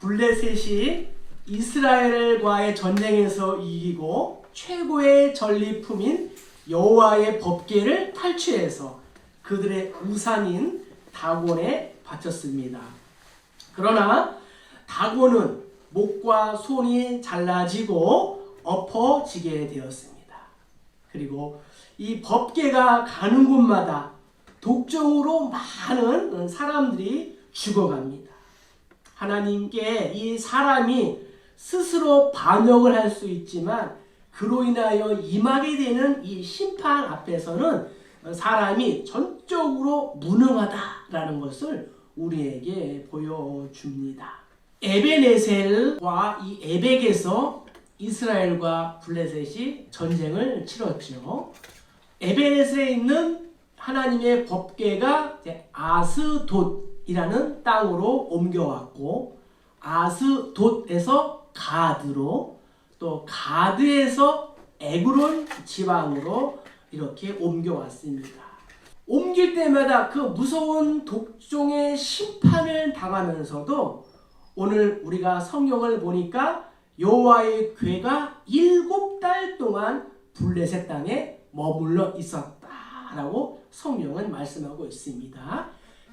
블레셋이 이스라엘과의 전쟁에서 이기고 최고의 전리품인 여호와의 법궤를 탈취해서 그들의 우상인 다곤에 바쳤습니다. 그러나 다곤은 목과 손이 잘라지고 엎어지게 되었습니다. 그리고 이 법궤가 가는 곳마다 독종으로 많은 사람들이 죽어갑니다. 하나님께 이 사람이 스스로 반역을 할 수 있지만 그로 인하여 임하게 되는 이 심판 앞에서는 사람이 전적으로 무능하다라는 것을 우리에게 보여줍니다. 에베네셀과 이 에벡에서 이스라엘과 블레셋이 전쟁을 치렀죠. 에베네셀에 있는 하나님의 이제 아스돗 이라는 땅으로 옮겨왔고 아스돗에서 가드로 또 가드에서 에그론 지방으로 이렇게 옮겨왔습니다. 옮길 때마다 그 무서운 독종의 심판을 당하면서도 오늘 우리가 성경을 보니까 여호와의 괴가 일곱 달 동안 블레셋 땅에 머물러 있었다라고 성경은 말씀하고 있습니다.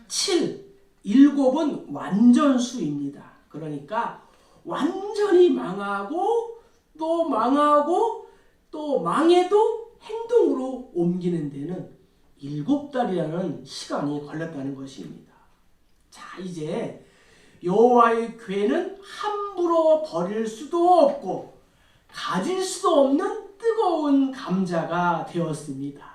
7, 7은 완전수입니다. 그러니까 완전히 망하고 또 망하고 또 망해도 행동으로 옮기는 데는 일곱 달이라는 시간이 걸렸다는 것입니다. 자, 이제 여호와의 괴는 함부로 버릴 수도 없고 가질 수도 없는 뜨거운 감자가 되었습니다.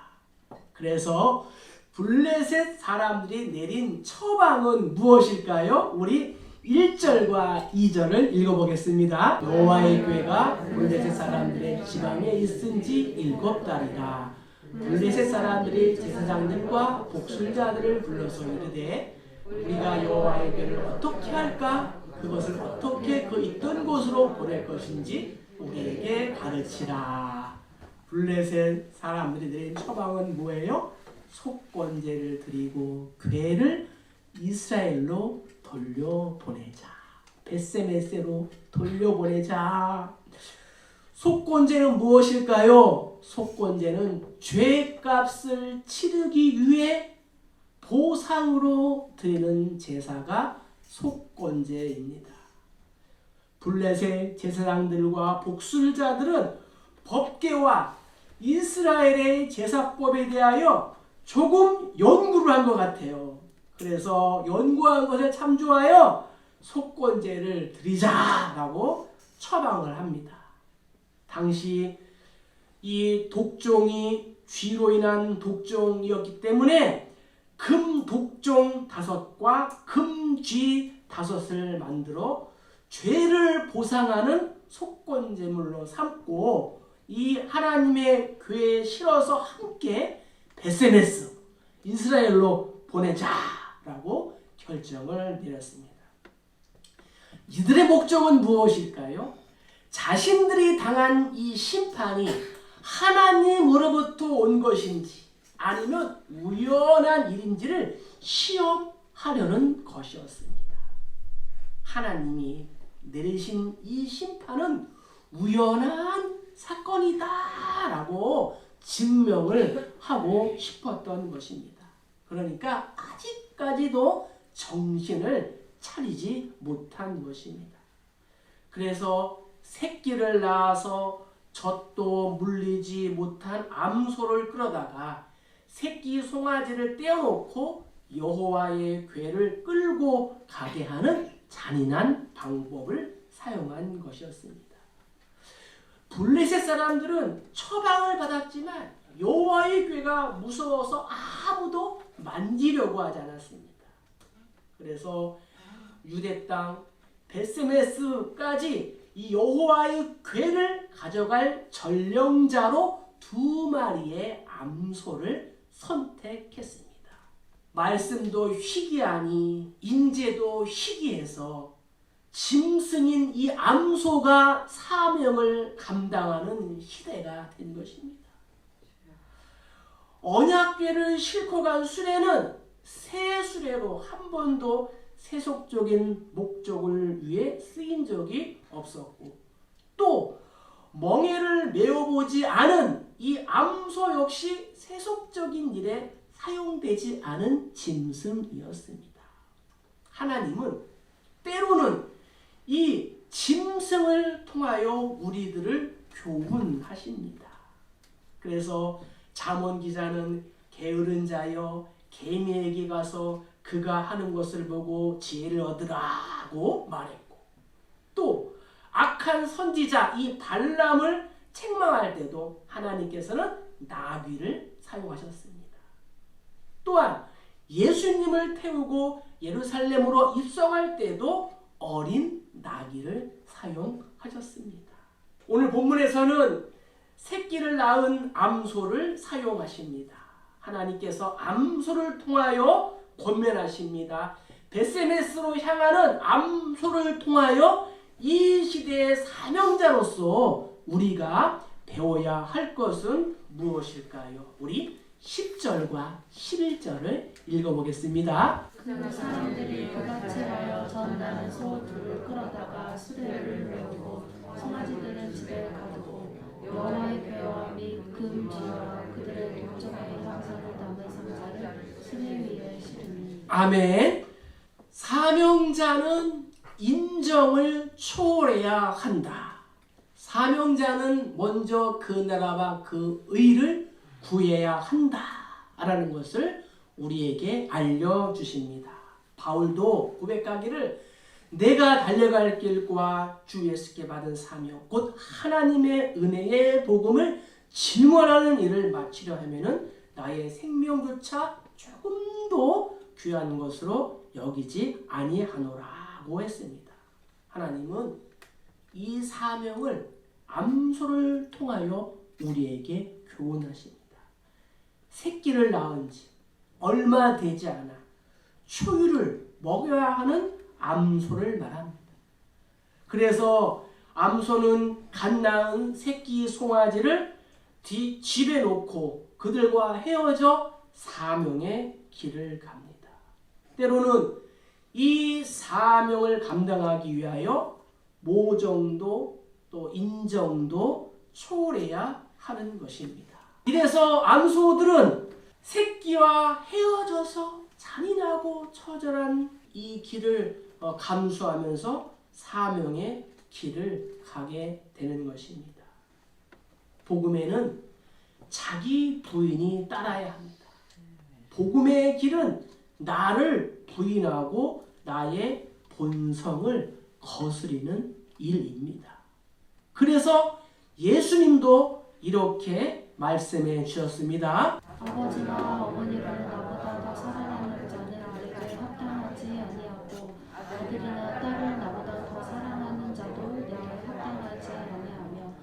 그래서 블레셋 사람들이 내린 처방은 무엇일까요? 우리 1절과 2절을 읽어보겠습니다. 여호와의 괴가 블레셋 사람들의 지방에 있은지 일곱 달이라. 블레셋 사람들이 제사장들과 복술자들을 불러서 이르되 우리가 여호와의 괴를 어떻게 할까? 그것을 어떻게 그 있던 곳으로 보낼 것인지 우리에게 가르치라. 블레셋 사람들이 내린 처방은 뭐예요? 속건제를 드리고 괴를 이스라엘로 돌려보내자. 베세메세로 돌려보내자. 속건제는 무엇일까요? 속건제는 죄값을 치르기 위해 보상으로 드리는 제사가 속건제입니다. 블레셋 제사장들과 복술자들은 법계와 이스라엘의 제사법에 대하여 조금 연구를 한 것 같아요. 그래서 연구한 것에 참조하여 속건제를 드리자라고 처방을 합니다. 당시 이 독종이 쥐로 인한 독종이었기 때문에 금 독종 다섯과 금쥐 다섯을 만들어 죄를 보상하는 속건제물로 삼고 이 하나님의 교회에 실어서 함께 베세메스 이스라엘로 보내자라고 결정을 내렸습니다. 이들의 목적은 무엇일까요? 자신들이 당한 이 심판이 하나님으로부터 온 것인지 아니면 우연한 일인지를 시험하려는 것이었습니다. 하나님이 내리신 이 심판은 우연한 사건이다라고 증명을 하고 싶었던 것입니다. 그러니까 아직까지도 정신을 차리지 못한 것입니다. 그래서 새끼를 낳아서 젖도 물리지 못한 암소를 끌어다가 새끼 송아지를 떼어놓고 여호와의 괴를 끌고 가게 하는 잔인한 방법을 사용한 것이었습니다. 블레셋 사람들은 처방을 받았지만 여호와의 괴가 무서워서 아무도 만지려고 하지 않았습니다. 그래서 유대 땅 베스메스까지 이 여호와의 괴를 가져갈 전령자로 두 마리의 암소를 선택했습니다. 말씀도 희귀하니 인재도 희귀해서 짐승인 이 암소가 사명을 감당하는 시대가 된 것입니다. 언약궤를 싣고 간 수레는 새 수레로 한 번도 세속적인 목적을 위해 쓰인 적이 없었고 또 멍에를 메어보지 않은 이 암소 역시 세속적인 일에 사용되지 않은 짐승이었습니다. 하나님은 때로는 이 짐승을 통하여 우리들을 교훈하십니다. 그래서 잠언 기자는 게으른 자여 개미에게 가서 그가 하는 것을 보고 지혜를 얻으라고 말했고 또 악한 선지자 이 발람을 책망할 때도 하나님께서는 나귀를 사용하셨습니다. 또한 예수님을 태우고 예루살렘으로 입성할 때도 어린 나귀를 사용하셨습니다. 오늘 본문에서는 새끼를 낳은 암소를 사용하십니다. 하나님께서 암소를 통하여 권면하십니다. 베세메스로 향하는 암소를 통하여 이 시대의 사명자로서 우리가 배워야 할 것은 무엇일까요? 우리 10절과 11절을 읽어보겠습니다. 그 사람들이 그같이 하여 전나는 소 둘을 끌어다가 수레를 메우고 송아지들은 집에 가두고 여호와의 배와 및금 뒤와 그들의 동정의 향사를 담은 상자를 수레 위에 실으니 아멘. 사명자는 인정을 초월해야 한다. 사명자는 먼저 그 나라와 그 의를 구해야 한다. 라는 것을 우리에게 알려주십니다. 바울도 고백하기를 내가 달려갈 길과 주 예수께 받은 사명, 곧 하나님의 은혜의 복음을 증언하는 일을 마치려 하면은 나의 생명조차 조금도 귀한 것으로 여기지 아니하노라고 했습니다. 하나님은 이 사명을 암소를 통하여 우리에게 교훈하십니다. 새끼를 낳은 지 얼마 되지 않아 초유를 먹여야 하는 암소를 말합니다. 그래서 암소는 갓 낳은 새끼 송아지를 뒤 집에 놓고 그들과 헤어져 사명의 길을 갑니다. 때로는 이 사명을 감당하기 위하여 모정도 또 인정도 초월해야 하는 것입니다. 이래서 암소들은 새끼와 헤어져서 잔인하고 처절한 이 길을 어, 감수하면서 사명의 길을 가게 되는 것입니다. 복음에는 자기 부인이 따라야 합니다. 복음의 길은 나를 부인하고 나의 본성을 거스리는 일입니다. 그래서 예수님도 이렇게 말씀해 주셨습니다. 아버지나 어머니를 나보다 더 사랑하는 자는 내게 합당하지 아니하고 아들이나 딸을 나보다 더 사랑하는 자도 내게 합당하지 아니하며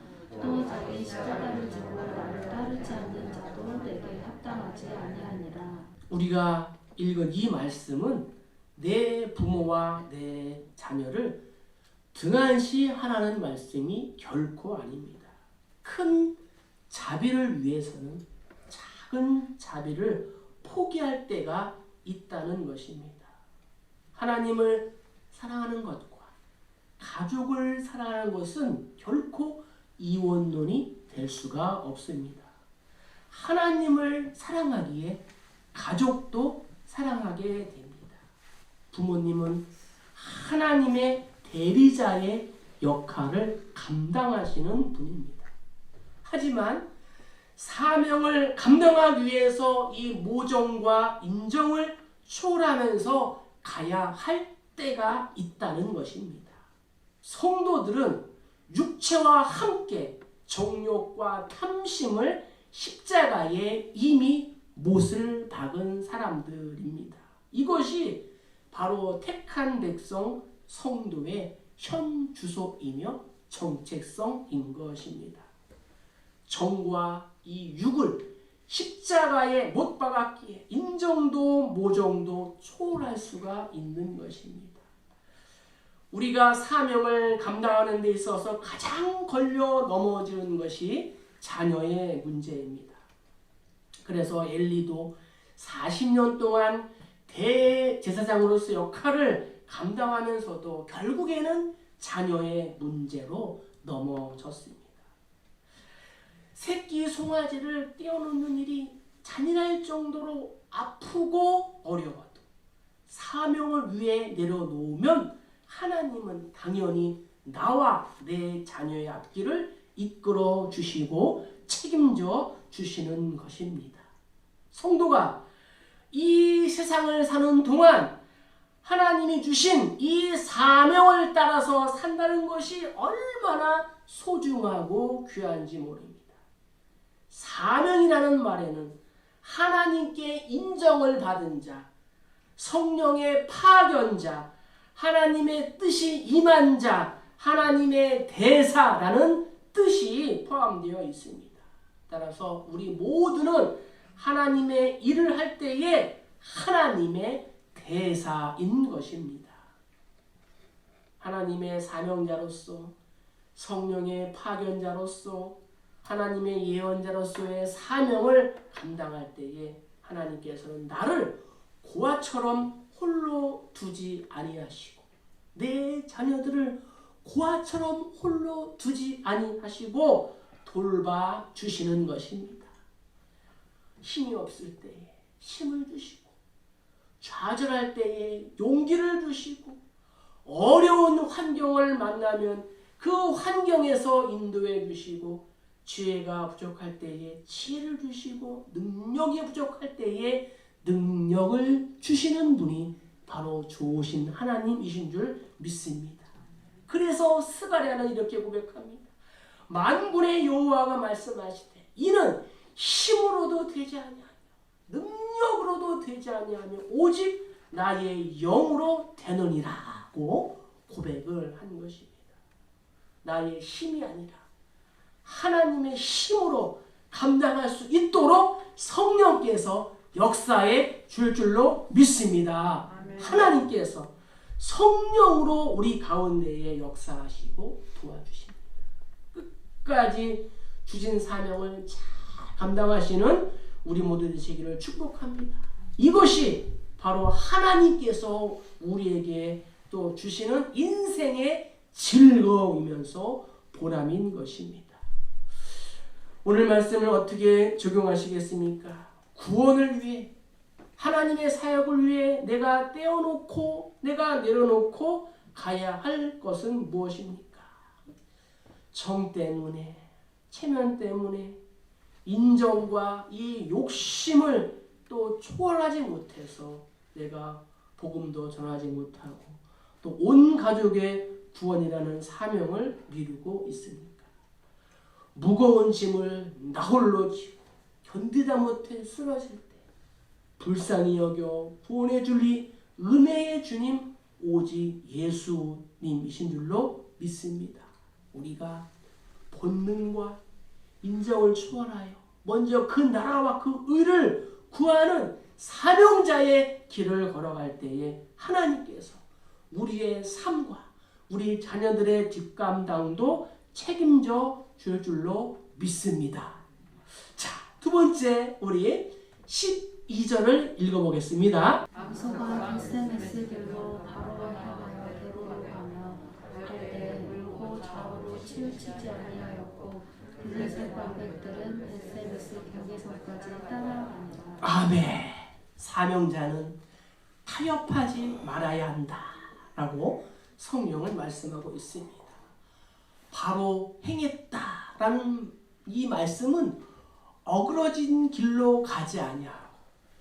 또 자기 십자가를 지고 나를 따르지 않는 자도 내게 합당하지 아니하니라 우리가 읽은 이 말씀은 내 부모와 내 자녀를 등한시 하라는 말씀이 결코 아닙니다. 큰 자비를 위해서는 작은 자비를 포기할 때가 있다는 것입니다. 하나님을 사랑하는 것과 가족을 사랑하는 것은 결코 이원론이 될 수가 없습니다. 하나님을 사랑하기에 가족도 사랑하게 됩니다. 부모님은 하나님의 대리자의 역할을 감당하시는 분입니다. 하지만 사명을 감당하기 위해서 이 모정과 인정을 초월하면서 가야 할 때가 있다는 것입니다. 성도들은 육체와 함께 정욕과 탐심을 십자가에 이미 못을 박은 사람들입니다. 이것이 바로 택한 백성 성도의 현 주소이며 정체성인 것입니다. 정과 이 육을 십자가에 못 박았기에 인정도 모정도 초월할 수가 있는 것입니다. 우리가 사명을 감당하는 데 있어서 가장 걸려 넘어지는 것이 자녀의 문제입니다. 그래서 엘리도 40년 동안 대제사장으로서 역할을 감당하면서도 결국에는 자녀의 문제로 넘어졌습니다. 새끼 송아지를 떼어놓는 일이 잔인할 정도로 아프고 어려워도 사명을 위해 내려놓으면 하나님은 당연히 나와 내 자녀의 앞길을 이끌어 주시고 책임져 주시는 것입니다. 성도가 이 세상을 사는 동안 하나님이 주신 이 사명을 따라서 산다는 것이 얼마나 소중하고 귀한지 모릅니다. 사명이라는 말에는 하나님께 인정을 받은 자, 성령의 파견자, 하나님의 뜻이 임한 자, 하나님의 대사라는 뜻이 포함되어 있습니다. 따라서 우리 모두는 하나님의 일을 할 때에 하나님의 대사인 것입니다. 하나님의 사명자로서 성령의 파견자로서 하나님의 예언자로서의 사명을 감당할 때에 하나님께서는 나를 고아처럼 홀로 두지 아니하시고 내 자녀들을 고아처럼 홀로 두지 아니하시고 돌봐 주시는 것입니다. 힘이 없을 때에 힘을 주시고 좌절할 때에 용기를 주시고 어려운 환경을 만나면 그 환경에서 인도해 주시고 지혜가 부족할 때에 지혜를 주시고 능력이 부족할 때에 능력을 주시는 분이 바로 좋으신 하나님이신 줄 믿습니다. 그래서 스가랴는 이렇게 고백합니다. 만군의 여호와가 말씀하시되 이는 힘으로도 되지 아니하며 능력으로도 되지 아니하며 오직 나의 영으로 되느니라고 고백을 한 것입니다. 나의 힘이 아니라 하나님의 힘으로 감당할 수 있도록 성령께서 역사에 줄 줄로 믿습니다. 하나님께서 성령으로 우리 가운데에 역사하시고 도와주십니다. 끝까지 주신 사명을 잘 감당하시는 우리 모두 되시기를 축복합니다. 이것이 바로 하나님께서 우리에게 또 주시는 인생의 즐거움이면서 보람인 것입니다. 오늘 말씀을 어떻게 적용하시겠습니까? 구원을 위해 하나님의 사역을 위해 내가 떼어놓고 내가 내려놓고 가야 할 것은 무엇입니까? 정 때문에 체면 때문에 인정과 이 욕심을 또 초월하지 못해서 내가 복음도 전하지 못하고 또 온 가족의 구원이라는 사명을 미루고 있습니까? 무거운 짐을 나홀로 지고 견디다 못해 쓰러질 때 불쌍히 여겨 구원해 줄리 은혜의 주님 오직 예수님이신 줄로 믿습니다. 우리가 본능과 인정을 초월하여 먼저 그 나라와 그 의를 구하는 사명자의 길을 걸어갈 때에 하나님께서 우리의 삶과 우리 자녀들의 뒷감당도 책임져 줄 줄로 믿습니다. 자, 두 번째 우리 12절을 읽어보겠습니다. 암소가 베세메스 길로 바로를 향하여 가며 갈때 물고 좌우로 치우치지 아니하였고 블레셋 방백들은 베세메스 경계선까지 따라가니라 아멘. 사명자는 타협하지 말아야 한다라고 성령은 말씀하고 있습니다. 바로 행했다라는 이 말씀은 어그러진 길로 가지 아니하고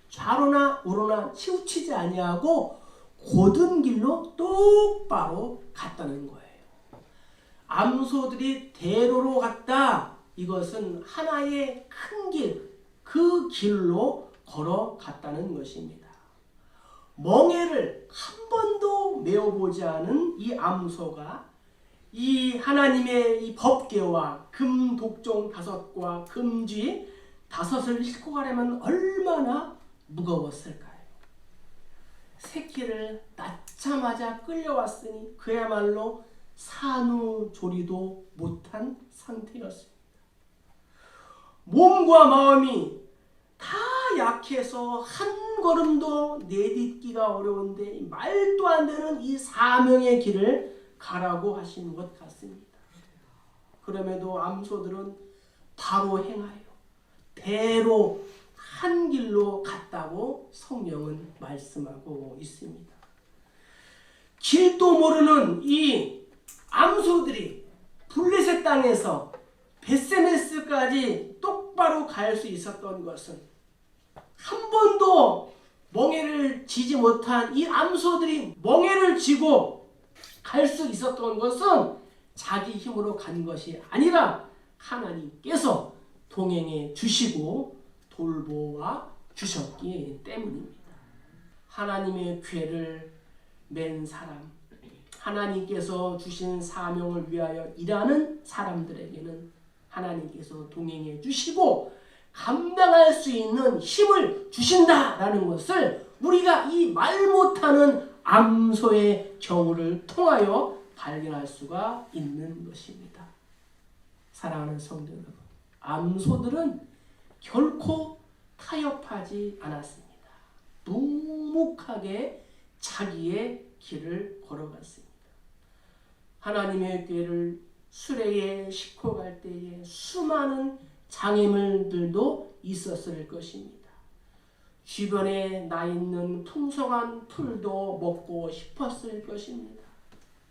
좌로나 우로나 치우치지 아니하고 곧은 길로 똑바로 갔다는 거예요. 암소들이 대로로 갔다. 이것은 하나의 큰 길, 그 길로 걸어갔다는 것입니다. 멍에를 한 번도 메어보지 않은 이 암소가 이 하나님의 이 법계와 금 독종 다섯과 금쥐 다섯을 싣고 가려면 얼마나 무거웠을까요? 새끼를 낳자마자 끌려왔으니 그야말로 산후조리도 못한 상태였습니다. 몸과 마음이 다 약해서 한 걸음도 내딛기가 어려운데 말도 안 되는 이 사명의 길을 가라고 하신 것 같습니다. 그럼에도 암소들은 바로 행하여 대로 한 길로 갔다고 성령은 말씀하고 있습니다. 길도 모르는 이 암소들이 블레셋 땅에서 베세메스까지 똑바로 갈 수 있었던 것은 한 번도 멍해를 지지 못한 이 암소들이 멍해를 지고 갈 수 있었던 것은 자기 힘으로 간 것이 아니라 하나님께서 동행해 주시고 돌보아 주셨기 때문입니다. 하나님의 괴를 맨 사람, 하나님께서 주신 사명을 위하여 일하는 사람들에게는 하나님께서 동행해 주시고 감당할 수 있는 힘을 주신다라는 것을 우리가 이 말 못하는 암소의 경우를 통하여 발견할 수가 있는 것입니다. 사랑하는 성도 여러분, 암소들은 결코 타협하지 않았습니다. 묵묵하게 자기의 길을 걸어갔습니다. 하나님의 궤를 수레에 싣고 갈 때에 수많은 장애물들도 있었을 것입니다. 주변에 나 있는 풍성한 풀도 먹고 싶었을 것입니다.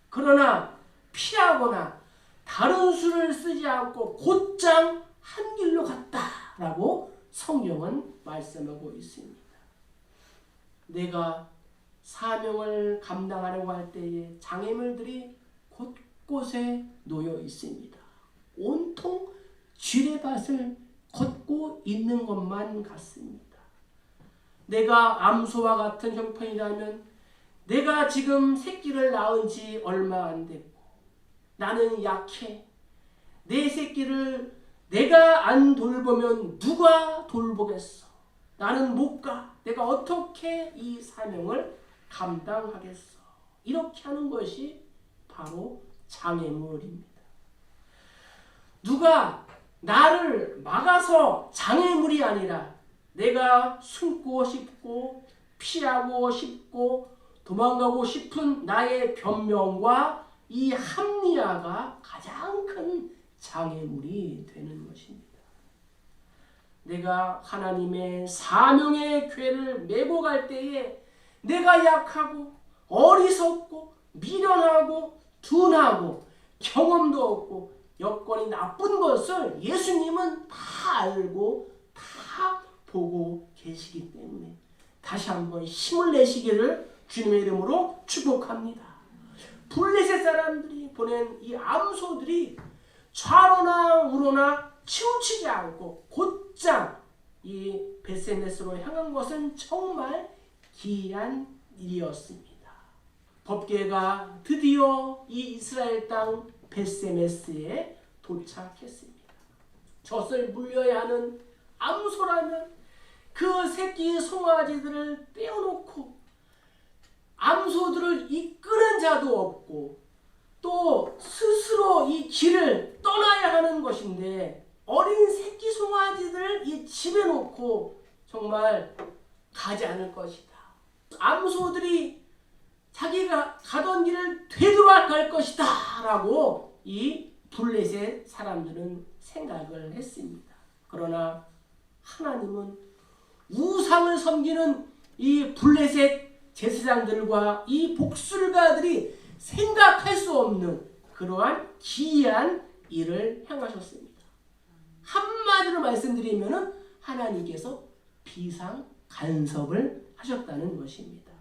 그러나 피하거나 다른 수를 쓰지 않고 곧장 한 길로 갔다라고 성경은 말씀하고 있습니다. 내가 사명을 감당하려고 할 때에 장애물들이 곳곳에 놓여 있습니다. 온통 쥐레밭을 걷고 있는 것만 같습니다. 내가 암소와 같은 형편이라면 내가 지금 새끼를 낳은 지 얼마 안 됐고 나는 약해. 내 새끼를 내가 안 돌보면 누가 돌보겠어? 나는 못 가. 내가 어떻게 이 사명을 감당하겠어? 이렇게 하는 것이 바로 장애물입니다. 누가 나를 막아서 장애물이 아니라 내가 숨고 싶고 피하고 싶고 도망가고 싶은 나의 변명과 이 합리화가 가장 큰 장애물이 되는 것입니다. 내가 하나님의 사명의 궤를 메고 갈 때에 내가 약하고 어리석고 미련하고 둔하고 경험도 없고 여건이 나쁜 것을 예수님은 다 알고 다 보고 계시기 때문에 다시 한번 힘을 내시기를 주님의 이름으로 축복합니다. 블레셋 사람들이 보낸 이 암소들이 좌로나 우로나 치우치지 않고 곧장 이 베세메스로 향한 것은 정말 기이한 일이었습니다. 법계가 드디어 이 이스라엘 땅 베세메스에 도착했습니다. 젖을 물려야 하는 암소라면 그 새끼 송아지들을 떼어놓고 암소들을 이끄는 자도 없고 또 스스로 이 길을 떠나야 하는 것인데 어린 새끼 송아지들을 이 집에 놓고 정말 가지 않을 것이다. 암소들이 자기가 가던 길을 되돌아 갈 것이다 라고 이 블레셋 사람들은 생각을 했습니다. 그러나 하나님은 우상을 섬기는 이 블레셋 제사장들과 이 복술가들이 생각할 수 없는 그러한 기이한 일을 행하셨습니다. 한마디로 말씀드리면은 하나님께서 비상 간섭을 하셨다는 것입니다.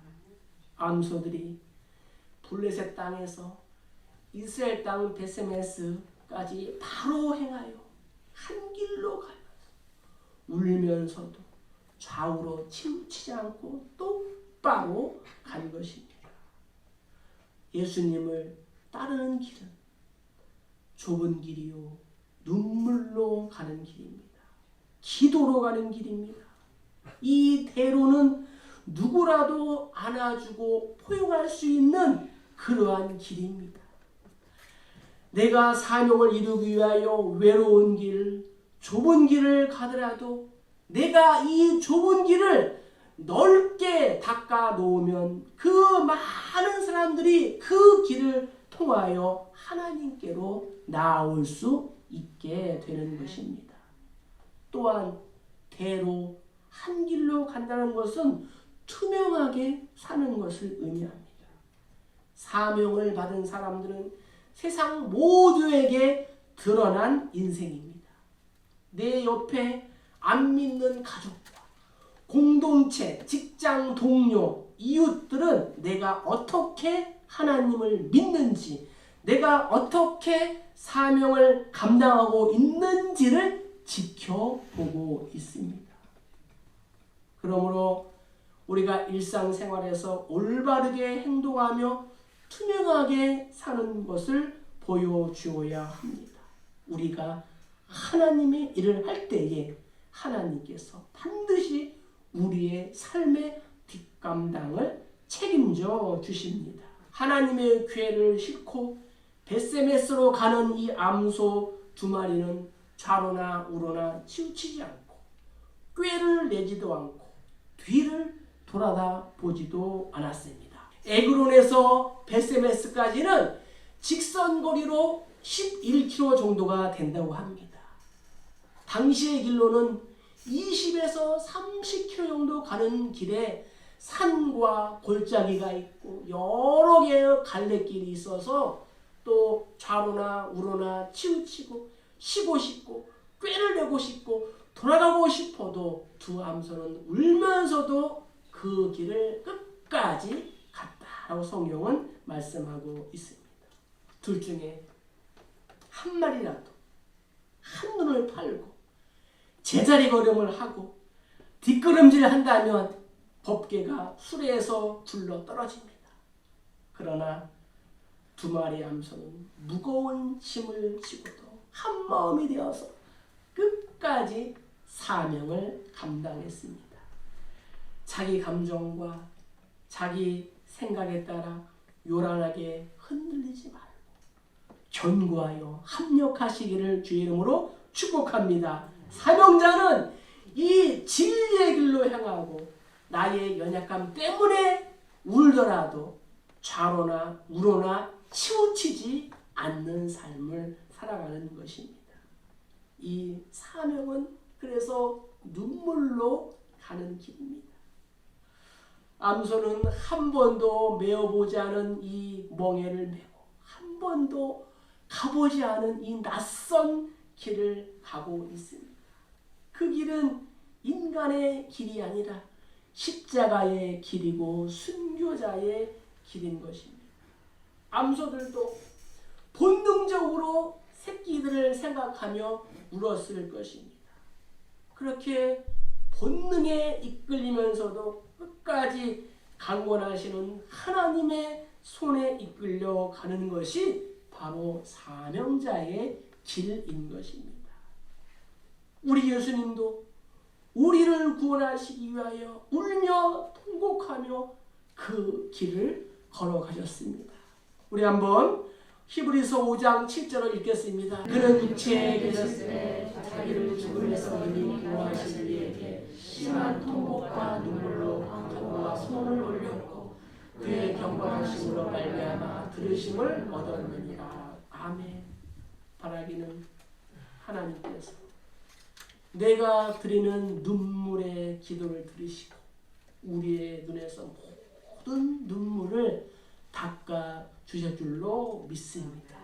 암소들이 블레셋 땅에서 이스라엘 땅 베세메스까지 바로 행하여 한 길로 가면서 울면서도 좌우로 치우치지 않고 똑바로 간 것입니다. 예수님을 따르는 길은 좁은 길이요 눈물로 가는 길입니다. 기도로 가는 길입니다. 이 대로는 누구라도 안아주고 포용할 수 있는 그러한 길입니다. 내가 사명을 이루기 위하여 외로운 길, 좁은 길을 가더라도 내가 이 좁은 길을 넓게 닦아 놓으면 그 많은 사람들이 그 길을 통하여 하나님께로 나올 수 있게 되는 것입니다. 또한 대로 한 길로 간다는 것은 투명하게 사는 것을 의미합니다. 사명을 받은 사람들은 세상 모두에게 드러난 인생입니다. 내 옆에 안 믿는 가족과 공동체, 직장 동료, 이웃들은 내가 어떻게 하나님을 믿는지, 내가 어떻게 사명을 감당하고 있는지를 지켜보고 있습니다. 그러므로 우리가 일상생활에서 올바르게 행동하며 투명하게 사는 것을 보여주어야 합니다. 우리가 하나님의 일을 할 때에 하나님께서 반드시 우리의 삶의 뒷감당을 책임져 주십니다. 하나님의 괴를 싣고 베세메스로 가는 이 암소 두 마리는 좌로나 우로나 치우치지 않고 꾀를 내지도 않고 뒤를 돌아다 보지도 않았습니다. 에그론에서 베세메스까지는 직선거리로 11km 정도가 된다고 합니다. 당시의 길로는 20에서 30km 정도 가는 길에 산과 골짜기가 있고 여러 개의 갈래길이 있어서 또 좌로나 우로나 치우치고 쉬고 싶고 꾀를 내고 싶고 돌아가고 싶어도 두 암소는 울면서도 그 길을 끝까지 갔다라고 성경은 말씀하고 있습니다. 둘 중에 한 마리라도 한 눈을 팔고 제자리 걸음을 하고 뒷걸음질 한다면 법계가 수레에서 굴러 떨어집니다. 그러나 두 마리 암소는 무거운 짐을 지고도 한 마음이 되어서 끝까지 사명을 감당했습니다. 자기 감정과 자기 생각에 따라 요란하게 흔들리지 말고 견고하여 합력하시기를 주의 이름으로 축복합니다. 사명자는 이 진리의 길로 향하고 나의 연약함 때문에 울더라도 좌로나 우로나 치우치지 않는 삶을 살아가는 것입니다. 이 사명은 그래서 눈물로 가는 길입니다. 암소는 한 번도 메어보지 않은 이 멍에를 메고 한 번도 가보지 않은 이 낯선 길을 가고 있습니다. 그 길은 인간의 길이 아니라 십자가의 길이고 순교자의 길인 것입니다. 암소들도 본능적으로 새끼들을 생각하며 울었을 것입니다. 그렇게 본능에 이끌리면서도 끝까지 강권하시는 하나님의 손에 이끌려 가는 것이 바로 사명자의 길인 것입니다. 우리 예수님도 우리를 구원하시기 위하여 울며 통곡하며 그 길을 걸어가셨습니다. 우리 한번 히브리서 5장 7절을 읽겠습니다. 그는 육체에 계셨을 때 자기를 죽음에서 이미 구원하신 이에게 심한 통곡과 눈물로 강구와 손을 올렸고 그의 경건하심으로 말미암아 들으심을 얻었느니라. 아멘. 바라기는 하나님께서 내가 드리는 눈물의 기도를 들으시고 우리의 눈에서 모든 눈물을 닦아 주실 줄로 믿습니다.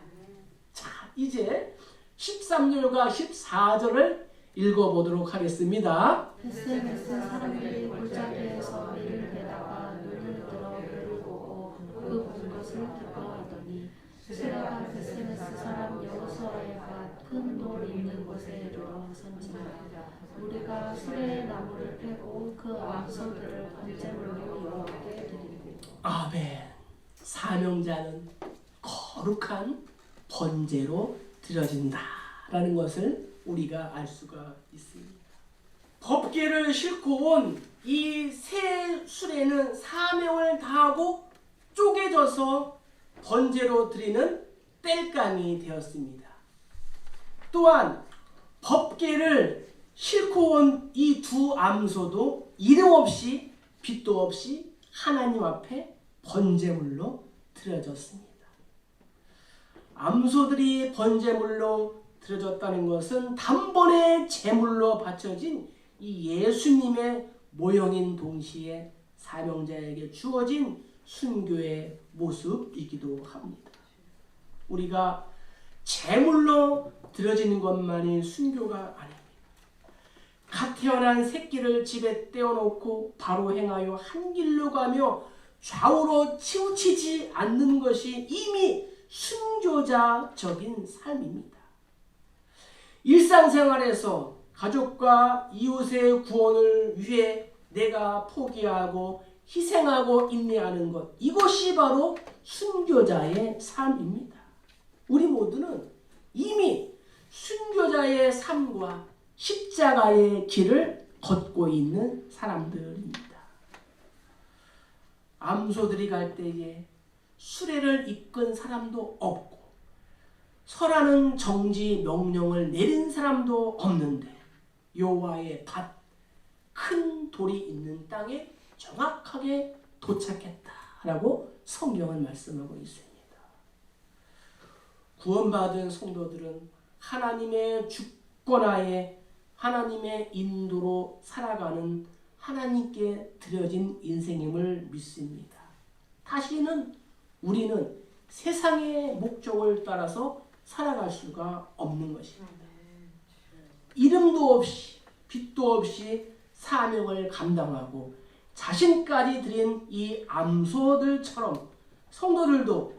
자, 이제 13절과 14절을 읽어보도록 하겠습니다. 베세메스 사람들이 골짜기에서 이를 베다가 눈을 들어 보고 그 본 것을 기뻐하더니 수레가 베세메스 사람 여호수아의 밭 큰 돌 있는 곳에 이르러 선지라 우리가 수레의 나무를 패고 그 암소들을 번제물로 여호와께 드리고 아멘. 사명자는 거룩한 번제로 드려진다라는 것을 우리가 알 수가 있습니다. 법계를 싣고 온이새 수레는 사명을 다하고 쪼개져서 번제로 드리는 땔감이 되었습니다. 또한 법계를 싣고 온 이 두 암소도 이름 없이 빛도 없이 하나님 앞에 번제물로 드려졌습니다. 암소들이 번제물로 드려졌다는 것은 단번에 제물로 바쳐진 이 예수님의 모형인 동시에 사명자에게 주어진 순교의 모습이기도 합니다. 우리가 제물로 드려지는 것만이 순교가 아닙니다. 갓 태어난 새끼를 집에 떼어놓고 바로 행하여 한 길로 가며 좌우로 치우치지 않는 것이 이미 순교자적인 삶입니다. 일상생활에서 가족과 이웃의 구원을 위해 내가 포기하고 희생하고 인내하는 것 이것이 바로 순교자의 삶입니다. 우리 모두는 이미 순교자의 삶과 십자가의 길을 걷고 있는 사람들입니다. 암소들이 갈 때에 수레를 이끈 사람도 없고 설하는 정지 명령을 내린 사람도 없는데 여호와의 밭 큰 돌이 있는 땅에 정확하게 도착했다라고 성경은 말씀하고 있습니다. 구원받은 성도들은 하나님의 주권하에 하나님의 인도로 살아가는 하나님께 드려진 인생임을 믿습니다. 다시는 우리는 세상의 목적을 따라서 살아갈 수가 없는 것입니다. 이름도 없이 빛도 없이 사명을 감당하고 자신까지 드린 이 암소들처럼 성도들도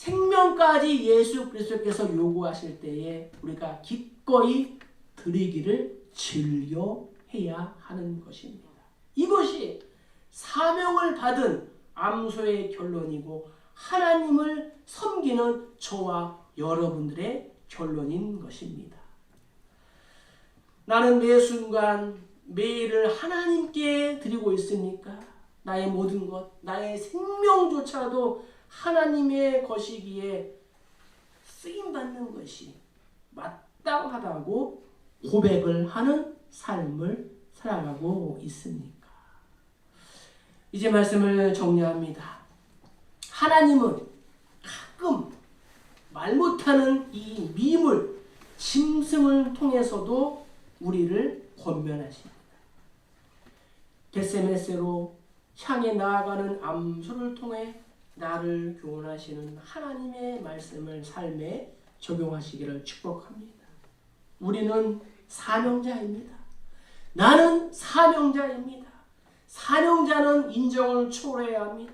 생명까지 예수 그리스도께서 요구하실 때에 우리가 기꺼이 드리기를 즐겨해야 하는 것입니다. 이것이 사명을 받은 암소의 결론이고 하나님을 섬기는 저와 여러분들의 결론인 것입니다. 나는 매 순간 매일을 하나님께 드리고 있으니까 나의 모든 것, 나의 생명조차도 하나님의 것이기에 쓰임 받는 것이 마땅하다고 고백을 하는 삶을 살아가고 있습니까? 이제 말씀을 정리합니다. 하나님은 가끔 말 못하는 이 미물, 짐승을 통해서도 우리를 권면하십니다. 겟세메스로 향해 나아가는 암소를 통해 나를 교훈하시는 하나님의 말씀을 삶에 적용하시기를 축복합니다. 우리는 사명자입니다. 나는 사명자입니다. 사명자는 인정을 초래해야 합니다.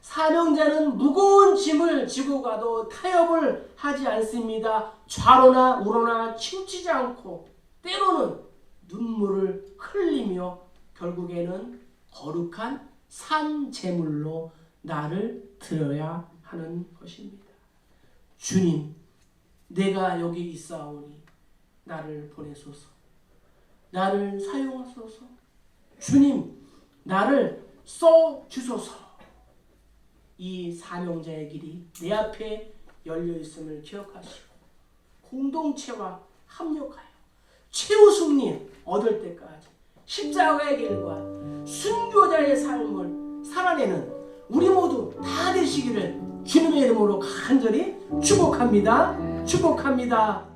사명자는 무거운 짐을 지고 가도 타협을 하지 않습니다. 좌로나 우로나 치우치지 않고 때로는 눈물을 흘리며 결국에는 거룩한 산 제물로 나를 드려야 하는 것입니다. 주님, 내가 여기 있사오니 나를 보내소서. 나를 사용하소서. 주님, 나를 써 주소서. 이 사명자의 길이 내 앞에 열려 있음을 기억하시고 공동체와 합력하여 최후 승리 얻을 때까지 십자가의 길과 순교자의 삶을 살아내는 우리 모두 다 되시기를 주님의 이름으로 간절히 축복합니다. 축복합니다.